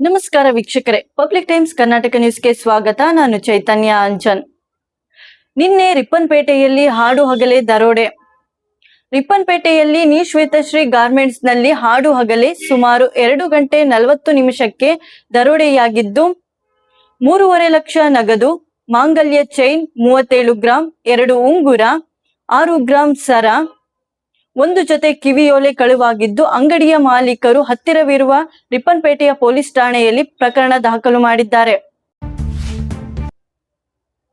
ನಮಸ್ಕಾರ ವೀಕ್ಷಕರೇ. Public times Karnataka ನ್ಯೂಸ್ಗೆ ಸ್ವಾಗತ. ನಾನು ಚೈತನ್ಯ ಅಂಜನ್ ನಿನ್ನೆ ರಿಪ್ಪನ್ಪೇಟೆಯಲ್ಲಿ ಹಾಡು ಹಗಲೆ ದರೋಡೆ. ರಿಪ್ಪನ್ಪೇಟೆಯಲ್ಲಿ ನೀ ಶ್ವೇತಶ್ರೀ ಗಾರ್ಮೆಂಟ್ಸ್ನಲ್ಲಿ ಹಾಡು ಹಗಲೆ ಸುಮಾರು ಎರಡು ಗಂಟೆ ನಲವತ್ತು ನಿಮಿಷಕ್ಕೆ ದರೋಡೆಯಾಗಿದ್ದು, ಮೂರುವರೆ ಲಕ್ಷ ನಗದು, ಮಾಂಗಲ್ಯ ಚೈನ್ ಮೂವತ್ತೇಳು ಗ್ರಾಂ, ಎರಡು ಉಂಗುರ, ಆರು ಗ್ರಾಂ ಸರ ಒಂದು ಜೊತೆ ಕಿವಿಯೋಲೆ ಕಳುವಾಗಿದ್ದು ಅಂಗಡಿಯ ಮಾಲೀಕರು ಹತ್ತಿರವಿರುವ ರಿಪ್ಪನ್ಪೇಟೆಯ ಪೊಲೀಸ್ ಠಾಣೆಯಲ್ಲಿ ಪ್ರಕರಣ ದಾಖಲು ಮಾಡಿದ್ದಾರೆ.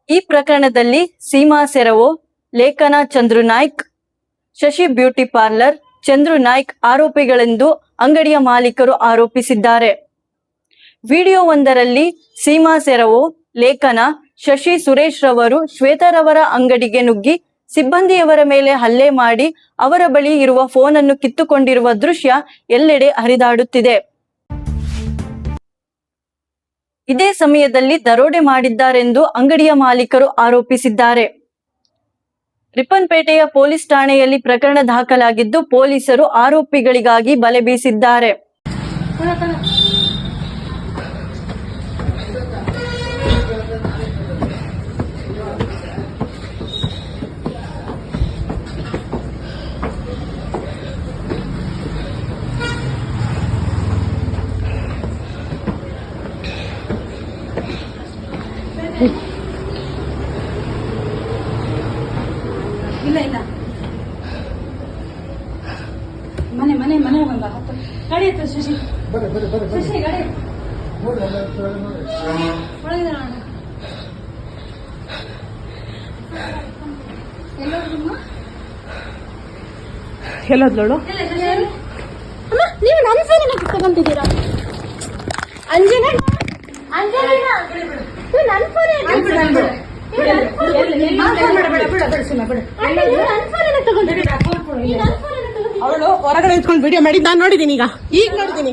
ಈ ಪ್ರಕರಣದಲ್ಲಿ ಸೀಮಾ ಸೆರವೋ, ಲೇಖನ ಚಂದ್ರು ನಾಯ್ಕ್, ಶಶಿ ಬ್ಯೂಟಿ ಪಾರ್ಲರ್, ಚಂದ್ರು ನಾಯ್ಕ್ ಆರೋಪಿಗಳೆಂದು ಅಂಗಡಿಯ ಮಾಲೀಕರು ಆರೋಪಿಸಿದ್ದಾರೆ. ವಿಡಿಯೋ ಒಂದರಲ್ಲಿ ಸೀಮಾ ಸೆರವೋ, ಲೇಖನ ಶಶಿ ಸುರೇಶ್ ರವರು ಶ್ವೇತಾರವರ ಅಂಗಡಿಗೆ ನುಗ್ಗಿ ಸಿಬ್ಬಂದಿಯವರ ಮೇಲೆ ಹಲ್ಲೆ ಮಾಡಿ ಅವರ ಬಳಿ ಇರುವ ಫೋನ್ ಅನ್ನು ಕಿತ್ತುಕೊಂಡಿರುವ ದೃಶ್ಯ ಎಲ್ಲೆಡೆ ಹರಿದಾಡುತ್ತಿದೆ. ಇದೇ ಸಮಯದಲ್ಲಿ ದರೋಡೆ ಮಾಡಿದ್ದಾರೆಂದು ಅಂಗಡಿಯ ಮಾಲೀಕರು ಆರೋಪಿಸಿದ್ದಾರೆ. ರಿಪ್ಪನ್ಪೇಟೆಯ ಪೊಲೀಸ್ ಠಾಣೆಯಲ್ಲಿ ಪ್ರಕರಣ ದಾಖಲಾಗಿದ್ದು ಪೊಲೀಸರು ಆರೋಪಿಗಳಿಗಾಗಿ ಬಲೆ ಬೀಸಿದ್ದಾರೆ. ಇಲ್ಲ ಇಲ್ಲ. ಮನೆ ಮನೆ ಮನೆ ಬಂದ ಹತ್ತು. ಗಾಡಿ ಹತ್ತು ಶಶಿ. ಶಶಿ ಗಾಡಿ. ಹತ್ತು. ಒಳಗಿದೆ ನೋಡು. ಎಲ್ಲೋದ್ಲೋಳು? ಅಮ್ಮ ನೀವು ನನ್ನ ಫೋನ್ ತಗೊಂಡಿದ್ದೀರಾ? ಅಂಜನಾ ಅಂಜನಾ ಇದು ನನ್ನ ಫೋನ್ ಅವಳು ಹೊರಗಡೆ ಇಟ್ಕೊಂಡು ವಿಡಿಯೋ ಮಾಡಿ ನಾನು ನೋಡಿದೀನಿ ಈಗ. ಈಗ ನೋಡಿದೀನಿ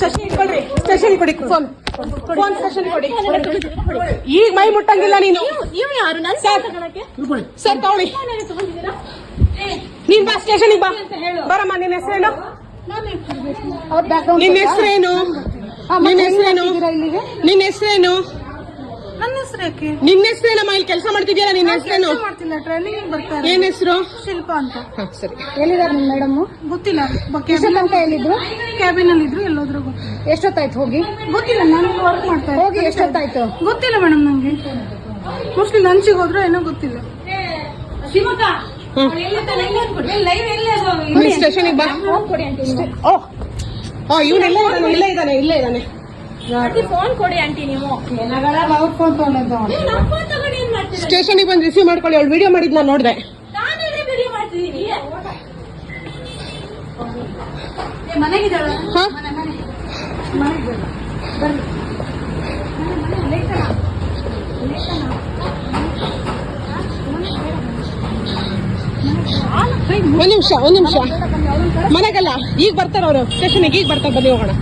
ಸೆಷನ್ ಇಟ್ಕೊಳ್ರಿ ಸೆಷನ್ ಕೊಡಿ ಫೋನ್. ಫೋನ್ ಸೆಷನ್ ಕೊಡಿ ಈಗ ಮೈ ಮುಟ್ಟಂಗಿಲ್ಲ ನೀನು. ಯಾರು ಸರ್, ತಗೊಳ್ಳಿ. ನೀನ್ ಬಾ ಸ್ಟೇಷನಿಗೆ ಬಾ. ಬರಮ್ಮ ನಿನ್ನ ಹೆಸರೇನು? ನಿನ್ನ ಹೆಸರೇನು? ನಿನ್ನ ಹೆಸರೇನು? ನಿನ್ನ ಹೆಸರೇನು? ನನ್ನ ಹೆಸರು ಯಾಕೆ? ನಿನ್ನ ಹೆಸರೇನಮ್ಮ ಇಲ್ಲಿ ಕೆಲಸ ಮಾಡ್ತಿದ್ಯಲ್ಲ ನಿನ್ನ ಹೆಸರೇನು? ಮಾಡ್ತಿಲ್ಲ ಟ್ರೈನಿಂಗ್ ಬರ್ತಾರೆ ಏನ್ ಹೆಸರು? ಶಿಲ್ಪ ಅಂತ. ಹಾ ಸರಿ. ಎಲ್ಲಿದ್ದಾರೆ ನಿಮ್ಮ ಮೇಡಮ್? ಗೊತ್ತಿಲ್ಲ. ಎಷ್ಟು ಅಂತ ಎಲ್ಲಿದ್ರು ಕ್ಯಾಬಿನ್ ಅಲ್ಲಿ ಇದ್ರು ಎಲ್ಲೋದ್ರು ಗೊತ್ತಿಲ್ಲ ಎಷ್ಟೊತ್ತಾಯ್ತು ಹೋಗಿ? ಗೊತ್ತಿಲ್ಲ ನಾನು ವರ್ಕ್ ಮಾಡ್ತಾ ಇದ್ದೆ. ಹೋಗಿ ಎಷ್ಟೊತ್ತಾಯ್ತು? ಗೊತ್ತಿಲ್ಲ ಮೇಡಮ್ ನಂಗೆ. ಮೋಸ್ಟ್ಲಿ ಲಂಚಿಗೆ ಹೋದ್ರೆ ಏನೋ ಗೊತ್ತಿಲ್ಲ. ಸ್ಟೇಷನ್ ಬಾ. ಓ ಓ ಇವನು ಇಲ್ಲೇ ಇದ್ದಾನೆ ಇಲ್ಲೇ ಇದ್ದಾನೆ ಇಲ್ಲೇ ಇದ್ದಾನೆ. ಫೋನ್ ಕೊಡಿ ಆಂಟಿ ನೀವು. ಸ್ಟೇಷನ್ಗೆ ಬಂದು ರಿಸೀವ್ ಮಾಡ್ಕೊಳ್ಳಿ ಅವಳು ವಿಡಿಯೋ ಮಾಡಿದ್ ನಾನು ನೋಡಿದೆ. ಒಂದ್ ನಿಮಿಷ ಒಂದ್ ನಿಮಿಷ. ಮನೆಗಲ್ಲ ಈಗ ಬರ್ತಾರ ಅವರು. ಸ್ಟೇಷನ್ಗೆ ಈಗ ಬರ್ತಾರೆ ಬನ್ನಿ ಹೋಗೋಣ.